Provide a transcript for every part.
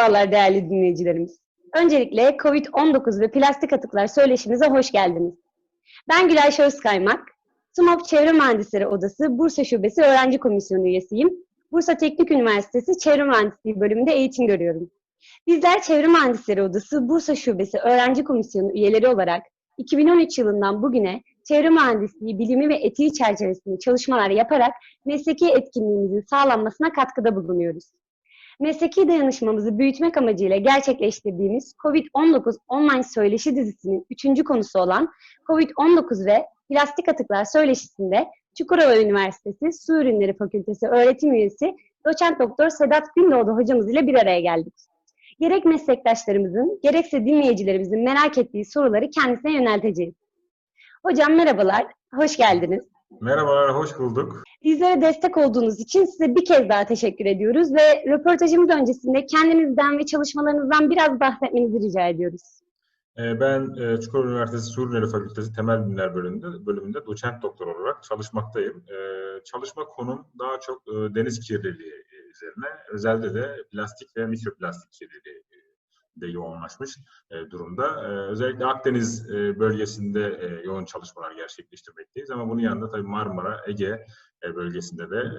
Merhabalar değerli dinleyicilerimiz. Öncelikle COVID-19 ve plastik atıklar söyleşimize hoş geldiniz. Ben Gülay Şözkaymak, SUMOP Çevre Mühendisleri Odası Bursa Şubesi Öğrenci Komisyonu üyesiyim. Bursa Teknik Üniversitesi Çevre Mühendisliği bölümünde eğitim görüyorum. Bizler Çevre Mühendisleri Odası Bursa Şubesi Öğrenci Komisyonu üyeleri olarak 2013 yılından bugüne çevre mühendisliği bilimi ve etiği çerçevesinde çalışmalar yaparak mesleki etkinliğimizin sağlanmasına katkıda bulunuyoruz. Mesleki dayanışmamızı büyütmek amacıyla gerçekleştirdiğimiz COVID-19 online söyleşi dizisinin üçüncü konusu olan COVID-19 ve plastik atıklar söyleşisinde Çukurova Üniversitesi Su Ürünleri Fakültesi öğretim üyesi doçent doktor Sedat Gündoğdu hocamız ile bir araya geldik. Gerek meslektaşlarımızın, gerekse dinleyicilerimizin merak ettiği soruları kendisine yönelteceğiz. Hocam merhabalar, hoş geldiniz. Merhabalar, hoş bulduk. Bizlere destek olduğunuz için size bir kez daha teşekkür ediyoruz ve röportajımız öncesinde kendinizden ve çalışmalarınızdan biraz bahsetmenizi rica ediyoruz. Ee, ben e, Çukurova Üniversitesi Su Ürünleri Fakültesi Temel Bilimler bölümünde, bölümünde doçent doktor olarak çalışmaktayım. Ee, çalışma konum daha çok e, deniz kirliliği üzerine, özellikle de plastik ve mikroplastik kirliliği de yoğunlaşmış e, durumda. E, özellikle Akdeniz e, bölgesinde yoğun çalışmalar gerçekleştirmekteyiz ama bunun yanında tabii Marmara, Ege bölgesinde de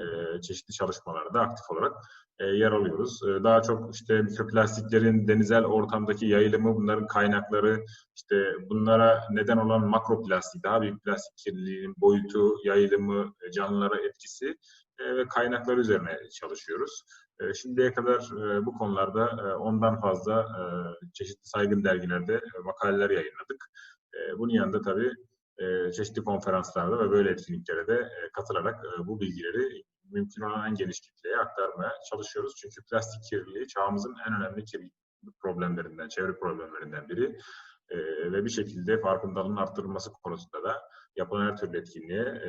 çeşitli çalışmalarda aktif olarak yer alıyoruz. Daha çok işte mikroplastiklerin denizel ortamdaki yayılımı, bunların kaynakları, işte bunlara neden olan makroplastik, daha büyük plastik kirliliğinin boyutu, yayılımı, canlılara etkisi ve kaynakları üzerine çalışıyoruz. E, şimdiye kadar e, bu konularda ondan fazla çeşitli saygın dergilerde makaleler yayınladık. Bunun yanında tabii çeşitli konferanslarda ve böyle etkinliklere de katılarak bu bilgileri mümkün olan en geniş kitleye aktarmaya çalışıyoruz. Çünkü plastik kirliliği çağımızın en önemli kirlilik problemlerinden, çevre problemlerinden biri. ve bir şekilde farkındalığın arttırılması konusunda da yapılan her türlü etkinliğe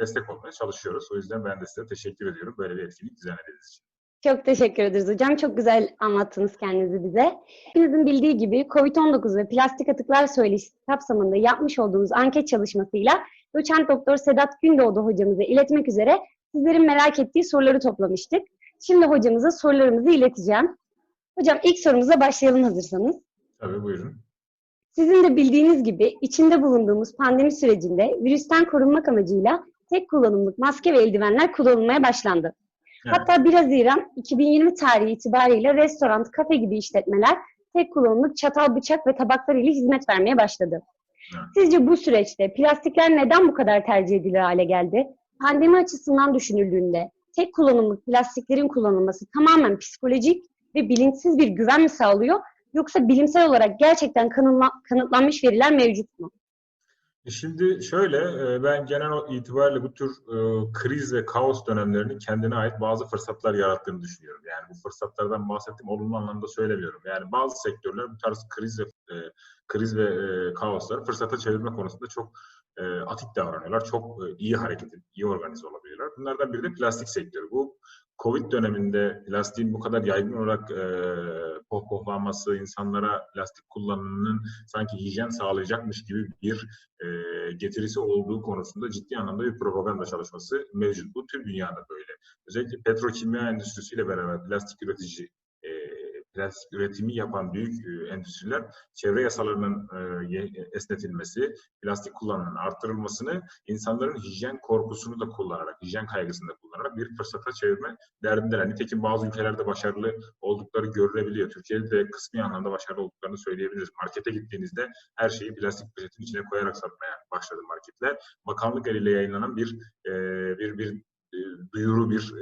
destek olmaya çalışıyoruz. O yüzden ben de size teşekkür ediyorum böyle bir etkinlik düzenlediğiniz için. Çok teşekkür ederiz hocam. Çok güzel anlattınız kendinizi bize. Hepinizin bildiği gibi COVID-19 ve plastik atıklar söyleşisi kapsamında yapmış olduğumuz anket çalışmasıyla doçent doktor Sedat Gündoğdu hocamıza iletmek üzere sizlerin merak ettiği soruları toplamıştık. Şimdi hocamıza sorularımızı ileteceğim. Hocam ilk sorumuza başlayalım hazırsanız. Tabii buyurun. Sizin de bildiğiniz gibi içinde bulunduğumuz pandemi sürecinde virüsten korunmak amacıyla tek kullanımlık maske ve eldivenler kullanılmaya başlandı. Evet. Hatta 1 Haziran 2020 tarihi itibariyle restoran, kafe gibi işletmeler tek kullanımlık çatal, bıçak ve tabaklar ile hizmet vermeye başladı. Evet. Sizce bu süreçte plastikler neden bu kadar tercih edilir hale geldi? Pandemi açısından düşünüldüğünde tek kullanımlık plastiklerin kullanılması tamamen psikolojik ve bilinçsiz bir güven mi sağlıyor? Yoksa bilimsel olarak gerçekten kanıtlanmış veriler mevcut mu? E, şimdi şöyle, e, ben genel itibariyle bu tür e, kriz ve kaos dönemlerinin kendine ait bazı fırsatlar yarattığını düşünüyorum. Yani bu fırsatlardan bahsettiğim olumlu anlamda söylemiyorum. Yani bazı sektörler bu tarz kriz ve kriz ve kaosları fırsata çevirme konusunda çok atik davranıyorlar. Çok iyi hareket edip iyi organize olabiliyorlar. Bunlardan biri de plastik sektörü. Bu Covid döneminde plastiğin bu kadar yaygın olarak e, pohpohlanması, insanlara plastik kullanımının sanki hijyen sağlayacakmış gibi bir e, getirisi olduğu konusunda ciddi anlamda bir propaganda çalışması mevcut. Bu tüm dünyada böyle. Özellikle petrokimya endüstrisiyle beraber plastik üretici plastik üretimi yapan büyük e, endüstriler çevre yasalarının e, esnetilmesi, plastik kullanımının arttırılmasını insanların hijyen korkusunu da kullanarak, hijyen kaygısını da kullanarak bir fırsata çevirme derdindeler. Nitekim bazı ülkelerde başarılı oldukları görülebiliyor. Türkiye'de de kısmi anlamda başarılı olduklarını söyleyebiliriz. Markete gittiğinizde her şeyi plastik poşetin içine koyarak satmaya başladı marketler. Bakanlık eliyle yayınlanan bir e, bir bir duyuru bir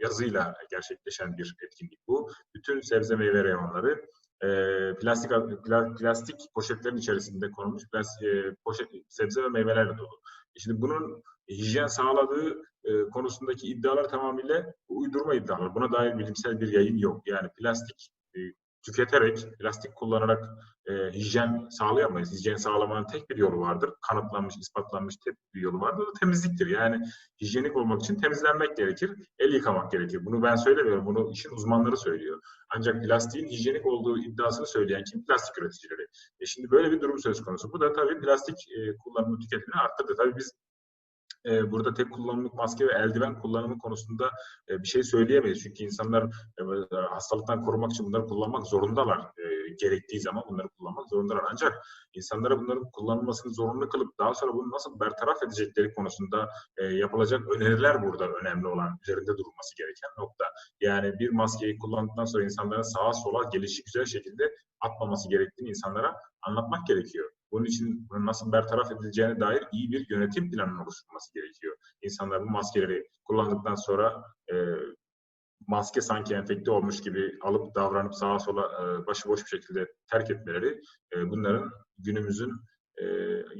yazıyla gerçekleşen bir etkinlik bu. Bütün sebze meyve reyonları e, plastik plastik poşetlerin içerisinde konulmuş plastik, e, poşet, sebze ve meyvelerle dolu. E, şimdi bunun hijyen sağladığı e, konusundaki iddialar tamamıyla uydurma iddialar. Buna dair bilimsel bir yayın yok. Yani plastik e, tüketerek, plastik kullanarak e, hijyen sağlayamayız. Hijyen sağlamanın tek bir yolu vardır. Kanıtlanmış, ispatlanmış tek bir yolu vardır. O da temizliktir. Yani hijyenik olmak için temizlenmek gerekir, el yıkamak gerekir. Bunu ben söylemiyorum, bunu işin uzmanları söylüyor. Ancak plastiğin hijyenik olduğu iddiasını söyleyen kim? Plastik üreticileri. E şimdi böyle bir durum söz konusu. Bu da tabii plastik e, kullanımı tüketimini arttırdı. Tabii biz e, burada tek kullanımlık maske ve eldiven kullanımı konusunda e, bir şey söyleyemeyiz. Çünkü insanlar e, hastalıktan korumak için bunları kullanmak zorundalar. E, gerektiği zaman bunları kullanmak zorundalar. Ancak insanlara bunların kullanılmasını zorunlu kılıp daha sonra bunu nasıl bertaraf edecekleri konusunda e, yapılacak öneriler burada önemli olan, üzerinde durulması gereken nokta. Yani bir maskeyi kullandıktan sonra insanların sağa sola gelişi güzel şekilde atmaması gerektiğini insanlara anlatmak gerekiyor. Bunun için bunun nasıl bertaraf edileceğine dair iyi bir yönetim planının oluşturulması gerekiyor. İnsanlar bu maskeleri kullandıktan sonra e, maske sanki enfekte olmuş gibi alıp davranıp sağa sola e, başıboş bir şekilde terk etmeleri e, bunların günümüzün e,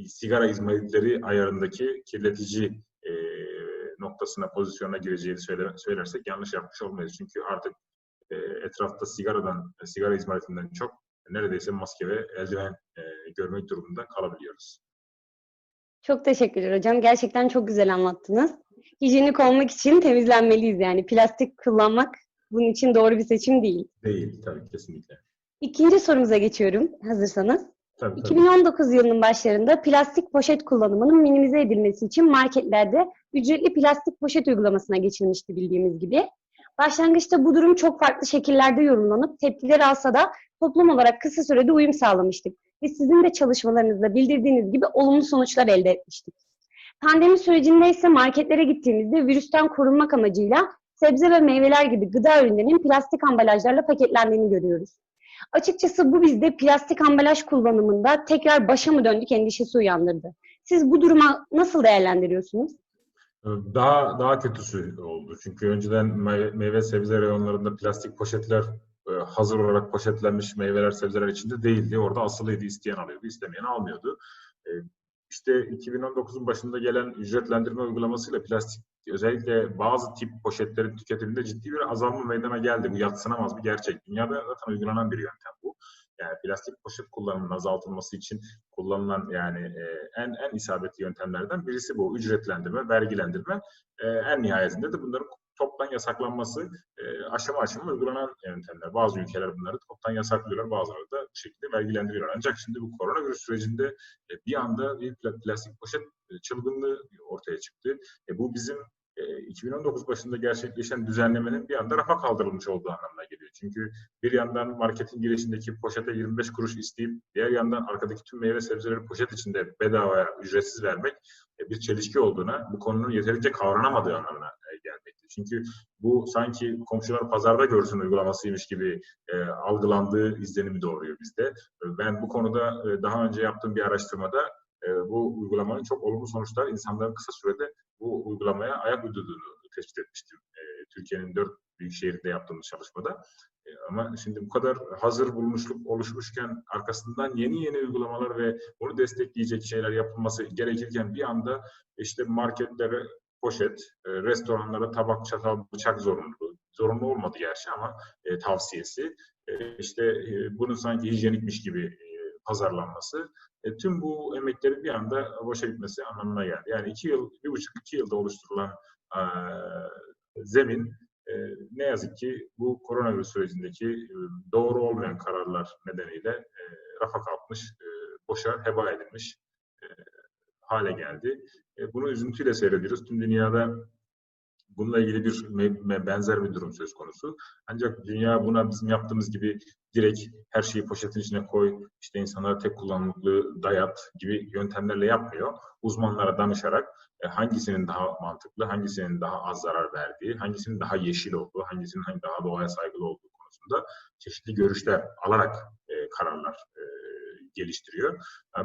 sigara izmaritleri ayarındaki kirletici e, noktasına, pozisyona gireceğini söyle, söylersek yanlış yapmış olmayız. Çünkü artık e, etrafta sigaradan, sigara izmaritinden çok neredeyse maske ve eldiven e, görmek durumunda kalabiliyoruz. Çok teşekkürler hocam. Gerçekten çok güzel anlattınız. Hijyenik olmak için temizlenmeliyiz yani. Plastik kullanmak bunun için doğru bir seçim değil. Değil tabii kesinlikle. İkinci sorumuza geçiyorum hazırsanız. Tabii, tabii. 2019 yılının başlarında plastik poşet kullanımının minimize edilmesi için marketlerde ücretli plastik poşet uygulamasına geçilmişti bildiğimiz gibi. Başlangıçta bu durum çok farklı şekillerde yorumlanıp tepkiler alsa da toplum olarak kısa sürede uyum sağlamıştık. Ve sizin de çalışmalarınızda bildirdiğiniz gibi olumlu sonuçlar elde etmiştik. Pandemi sürecinde ise marketlere gittiğimizde virüsten korunmak amacıyla sebze ve meyveler gibi gıda ürünlerinin plastik ambalajlarla paketlendiğini görüyoruz. Açıkçası bu bizde plastik ambalaj kullanımında tekrar başa mı döndük endişesi uyandırdı. Siz bu duruma nasıl değerlendiriyorsunuz? Daha daha kötüsü oldu. Çünkü önceden meyve, meyve sebze reyonlarında plastik poşetler e, hazır olarak poşetlenmiş meyveler sebzeler içinde değildi. Orada asılıydı. isteyen alıyordu, istemeyen almıyordu. E, işte 2019'un başında gelen ücretlendirme uygulamasıyla plastik özellikle bazı tip poşetlerin tüketiminde ciddi bir azalma meydana geldi. Bu yatsınamaz bir gerçek. Dünyada zaten uygulanan bir yöntem bu. Yani plastik poşet kullanımının azaltılması için kullanılan yani e, en en isabetli yöntemlerden birisi bu. Ücretlendirme, vergilendirme. E, en nihayetinde de bunların toptan yasaklanması e, aşama aşama uygulanan yöntemler. Bazı ülkeler bunları toptan yasaklıyorlar, bazıları da bu şekilde vergilendiriyorlar. Ancak şimdi bu koronavirüs sürecinde e, bir anda bir plastik poşet e, çılgınlığı ortaya çıktı. E, bu bizim 2019 başında gerçekleşen düzenlemenin bir anda rafa kaldırılmış olduğu anlamına geliyor. Çünkü bir yandan marketin girişindeki poşete 25 kuruş isteyip diğer yandan arkadaki tüm meyve sebzeleri poşet içinde bedavaya ücretsiz vermek bir çelişki olduğuna, bu konunun yeterince kavranamadığı anlamına gelmekte. Çünkü bu sanki komşular pazarda görsün uygulamasıymış gibi e, algılandığı izlenimi doğuruyor bizde. Ben bu konuda e, daha önce yaptığım bir araştırmada e, bu uygulamanın çok olumlu sonuçlar insanların kısa sürede bu uygulamaya ayak uydurduğunu tespit etmiştim. E, Türkiye'nin dört büyük şehrinde yaptığımız çalışmada. E, ama şimdi bu kadar hazır bulmuşluk oluşmuşken arkasından yeni yeni uygulamalar ve bunu destekleyecek şeyler yapılması gerekirken bir anda işte marketlere poşet, e, restoranlara tabak, çatal, bıçak zorunlu. Zorunlu olmadı gerçi ama e, tavsiyesi. E, işte e, bunun sanki hijyenikmiş gibi e, pazarlanması. E, tüm bu emeklerin bir anda boşa gitmesi anlamına geldi. Yani iki yıl, bir buçuk iki yılda oluşturulan e, zemin e, ne yazık ki bu koronavirüs sürecindeki e, doğru olmayan kararlar nedeniyle e, rafa kalkmış, e, boşa heba edilmiş e, hale geldi. E, bunu üzüntüyle seyrediyoruz. Tüm dünyada bununla ilgili bir benzer bir durum söz konusu. Ancak dünya buna bizim yaptığımız gibi direkt her şeyi poşetin içine koy, işte insanlara tek kullanımlıklı dayat gibi yöntemlerle yapmıyor. Uzmanlara danışarak e, hangisinin daha mantıklı, hangisinin daha az zarar verdiği, hangisinin daha yeşil olduğu, hangisinin daha doğaya saygılı olduğu konusunda çeşitli görüşler alarak e, kararlar e, geliştiriyor.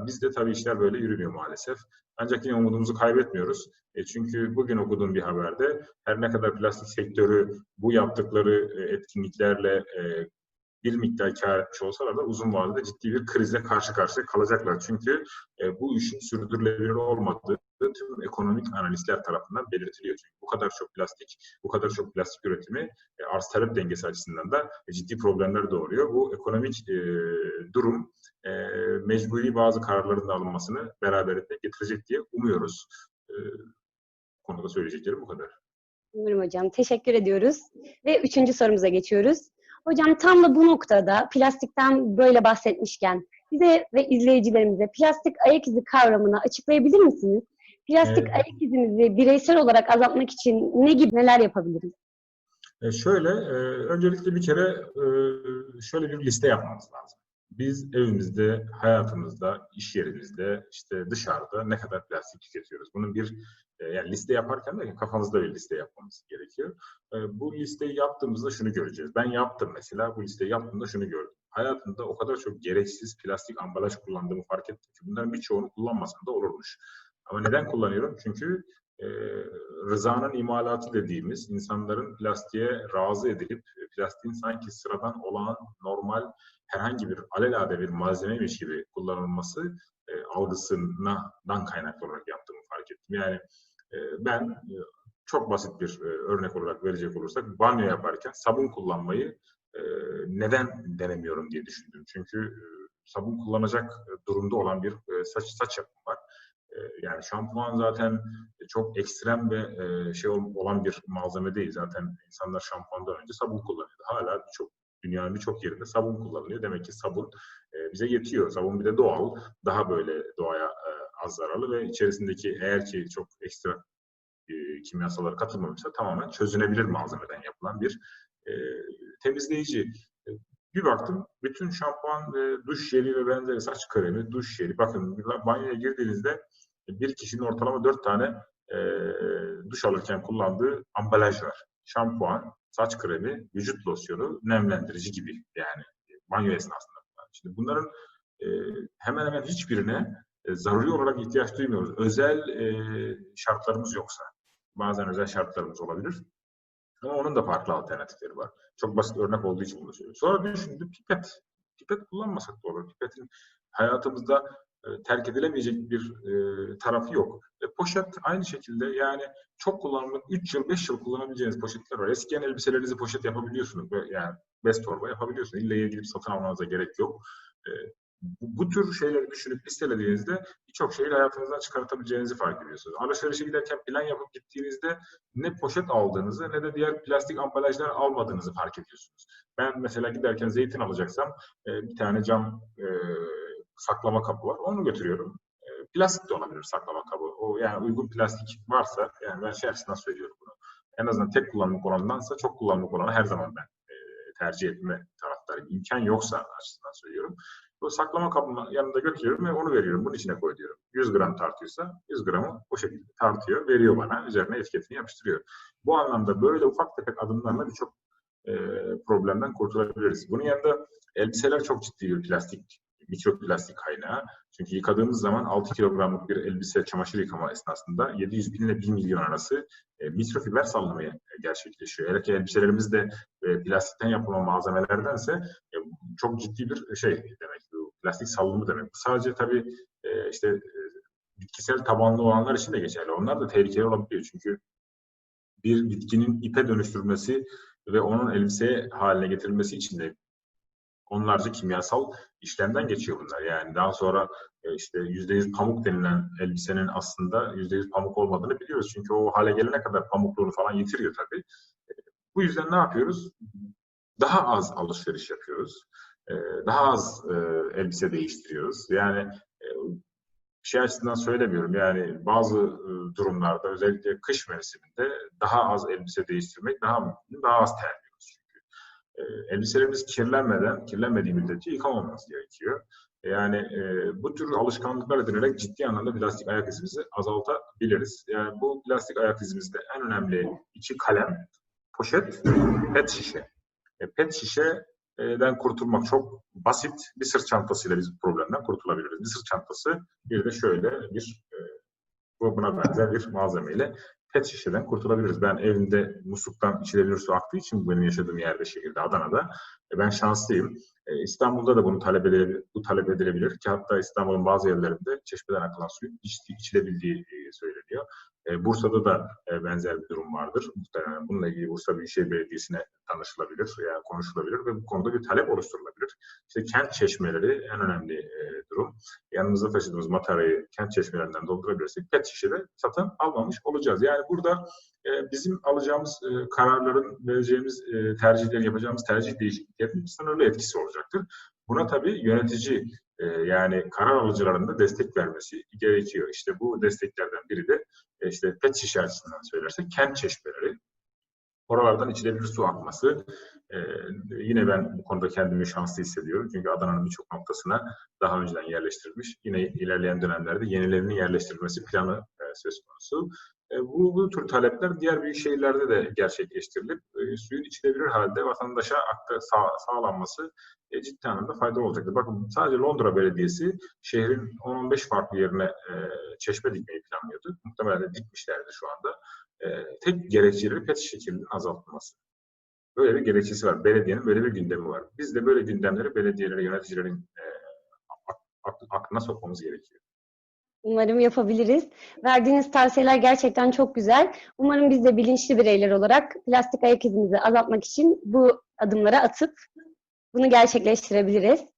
Bizde tabii işler böyle yürümüyor maalesef. Ancak yine umudumuzu kaybetmiyoruz. E çünkü bugün okuduğum bir haberde her ne kadar plastik sektörü bu yaptıkları e, etkinliklerle e, bir miktar kar etmiş olsalar da uzun vadede ciddi bir krizle karşı karşıya kalacaklar. Çünkü bu işin sürdürülebilir olmadığı tüm ekonomik analistler tarafından belirtiliyor. Çünkü bu kadar çok plastik, bu kadar çok plastik üretimi e, arz talep dengesi açısından da e, ciddi problemler doğuruyor. Bu ekonomik e, durum e, mecburi bazı kararların da alınmasını beraberinde getirecek diye umuyoruz. E, konuda söyleyeceklerim bu kadar. Umarım hocam. Teşekkür ediyoruz. Ve üçüncü sorumuza geçiyoruz. Hocam tam da bu noktada plastikten böyle bahsetmişken bize ve izleyicilerimize plastik ayak izi kavramını açıklayabilir misiniz? Plastik Evet. ayak izimizi bireysel olarak azaltmak için ne gibi neler yapabiliriz? E şöyle, e, öncelikle bir kere e, şöyle bir liste yapmamız lazım. Biz evimizde, hayatımızda, iş yerimizde, işte dışarıda ne kadar plastik tüketiyoruz? Bunun bir e, yani liste yaparken de kafamızda bir liste yapmamız gerekiyor. E, bu listeyi yaptığımızda şunu göreceğiz. Ben yaptım mesela, bu listeyi yaptığımda şunu gördüm. Hayatımda o kadar çok gereksiz plastik ambalaj kullandığımı fark ettim ki bunların birçoğunu kullanmasam da olurmuş. Ama neden kullanıyorum? Çünkü e, rızanın imalatı dediğimiz insanların plastiğe razı edilip plastiğin sanki sıradan olan normal herhangi bir alelade bir malzemeymiş gibi kullanılması e, algısından kaynaklı olarak yaptığımı fark ettim. Yani e, ben e, çok basit bir e, örnek olarak verecek olursak banyo yaparken sabun kullanmayı e, neden denemiyorum diye düşündüm. Çünkü e, sabun kullanacak durumda olan bir e, saç saç yapım var. Yani şampuan zaten çok ekstrem ve e, şey ol- olan bir malzeme değil. Zaten insanlar şampuandan önce sabun kullanıyordu. Hala birçok dünyanın birçok yerinde sabun kullanılıyor. Demek ki sabun e, bize yetiyor. Sabun bir de doğal, daha böyle doğaya e, az zararlı ve içerisindeki eğer ki çok ekstra e, kimyasallar katılmamışsa tamamen çözünebilir malzemeden yapılan bir temizleyici. Bir baktım bütün şampuan, duş jeli ve benzeri saç kremi, duş jeli. Bakın banyoya girdiğinizde bir kişinin ortalama dört tane e, duş alırken kullandığı ambalaj var. Şampuan, saç kremi, vücut losyonu, nemlendirici gibi yani banyo esnasında. Şimdi bunların e, hemen hemen hiçbirine e, zaruri olarak ihtiyaç duymuyoruz. Özel e, şartlarımız yoksa. Bazen özel şartlarımız olabilir. Ama onun da farklı alternatifleri var. Çok basit örnek olduğu için bunu söylüyorum. Sonra düşündüm pipet. Pipet kullanmasak da olur. Pipetin hayatımızda e, terk edilemeyecek bir e, tarafı yok. E, poşet aynı şekilde yani çok kullanımlık 3 yıl 5 yıl kullanabileceğiniz poşetler var. Eskiyen elbiselerinizi poşet yapabiliyorsunuz. Yani bez torba yapabiliyorsunuz. İlle gidip satın almanıza gerek yok. E, bu, bu tür şeyleri düşünüp listelediğinizde birçok şeyi hayatınızdan çıkartabileceğinizi fark ediyorsunuz. Alışverişe giderken plan yapıp gittiğinizde ne poşet aldığınızı ne de diğer plastik ambalajlar almadığınızı fark ediyorsunuz. Ben mesela giderken zeytin alacaksam e, bir tane cam e, saklama kabı var. Onu götürüyorum. E, plastik de olabilir saklama kabı. O yani uygun plastik varsa yani ben şey açısından söylüyorum bunu. En azından tek kullanımlık olandansa çok kullanımlık olanı her zaman ben e, tercih etme taraftarıyım. İmkan yoksa açısından söylüyorum. Bu saklama kabının yanında götürüyorum ve onu veriyorum. Bunun içine koy diyorum. 100 gram tartıyorsa 100 gramı o şekilde tartıyor, veriyor bana. Üzerine etiketini yapıştırıyor. Bu anlamda böyle ufak tefek adımlarla birçok e, problemden kurtulabiliriz. Bunun yanında elbiseler çok ciddi bir plastik, mikroplastik kaynağı. Çünkü yıkadığımız zaman 6 kilogramlık bir elbise çamaşır yıkama esnasında 700 bin ile 1 milyon arası e, mikrofiber salınımı gerçekleşiyor. Eğer ki elbiselerimiz de e, plastikten yapılan malzemelerdense e, çok ciddi bir şey demek. Bu plastik salınımı demek. Bu sadece tabii e, işte e, bitkisel tabanlı olanlar için de geçerli. Onlar da tehlikeli olabiliyor. Çünkü bir bitkinin ipe dönüştürmesi ve onun elbise haline getirilmesi için de onlarca kimyasal işlemden geçiyor bunlar. Yani daha sonra e, işte %100 pamuk denilen elbisenin aslında %100 pamuk olmadığını biliyoruz. Çünkü o hale gelene kadar pamukluğunu falan yitiriyor tabii. E, Bu yüzden ne yapıyoruz? Daha az alışveriş yapıyoruz. E, Daha az elbise değiştiriyoruz. Yani şey açısından söylemiyorum. Yani bazı durumlarda özellikle kış mevsiminde daha az elbise değiştirmek daha mümkün, daha az çünkü. E, elbiselerimiz kirlenmeden, kirlenmediği müddetçe yıkamamamız gerekiyor. Yani e, bu tür alışkanlıklar edinerek ciddi anlamda plastik ayak izimizi azaltabiliriz. Yani bu plastik ayak izimizde en önemli iki kalem, poşet, pet şişe. E, pet şişeden kurtulmak çok basit. Bir sırt çantasıyla biz bu problemden kurtulabiliriz. Bir sırt çantası, bir de şöyle bir e, bu buna benzer bir malzemeyle pet şişeden kurtulabiliriz. Ben evimde musluktan içilebilir su aktığı için benim yaşadığım yerde, şehirde, Adana'da e, ben şanslıyım. E, İstanbul'da da bunu talep edilebilir, bu talep edilebilir ki hatta İstanbul'un bazı yerlerinde çeşmeden akılan suyun içti, içilebildiği e, söyleniyor. E, Bursa'da da e, benzer bir durum vardır. Bununla ilgili Bursa Büyükşehir Belediyesi'ne tanışılabilir veya konuşulabilir ve bu konuda bir talep oluşturulabilir. İşte kent çeşmeleri en önemli e, durum. Yanımızda taşıdığımız matarayı kent çeşmelerinden doldurabilirsek pet şişede satın almamış olacağız. Yani burada bizim alacağımız kararların, vereceğimiz e, tercihleri, yapacağımız tercih değişikliklerinin sınırlı etkisi olacaktır. Buna tabii yönetici e, yani karar alıcıların da destek vermesi gerekiyor. İşte bu desteklerden biri de e, işte pet şişe açısından söylersek kent çeşmeleri. Oralardan içilebilir su akması. E, yine ben bu konuda kendimi şanslı hissediyorum. Çünkü Adana'nın birçok noktasına daha önceden yerleştirilmiş. Yine ilerleyen dönemlerde yenilerinin yerleştirilmesi planı e, söz konusu. E, bu, bu tür talepler diğer büyük şehirlerde de gerçekleştirilip e, suyun içilebilir halde vatandaşa akta sağ, sağlanması e, ciddi anlamda fayda olacaktır. Bakın sadece Londra Belediyesi şehrin 10-15 farklı yerine e, çeşme dikmeyi planlıyordu. Muhtemelen de dikmişlerdi şu anda. E, tek gerekçeleri pet şişe azaltılması. Böyle bir gerekçesi var. Belediyenin böyle bir gündemi var. Biz de böyle gündemleri belediyelere, yöneticilerin e, ak- aklına sokmamız gerekiyor. Umarım yapabiliriz. Verdiğiniz tavsiyeler gerçekten çok güzel. Umarım biz de bilinçli bireyler olarak plastik ayak izimizi azaltmak için bu adımları atıp bunu gerçekleştirebiliriz.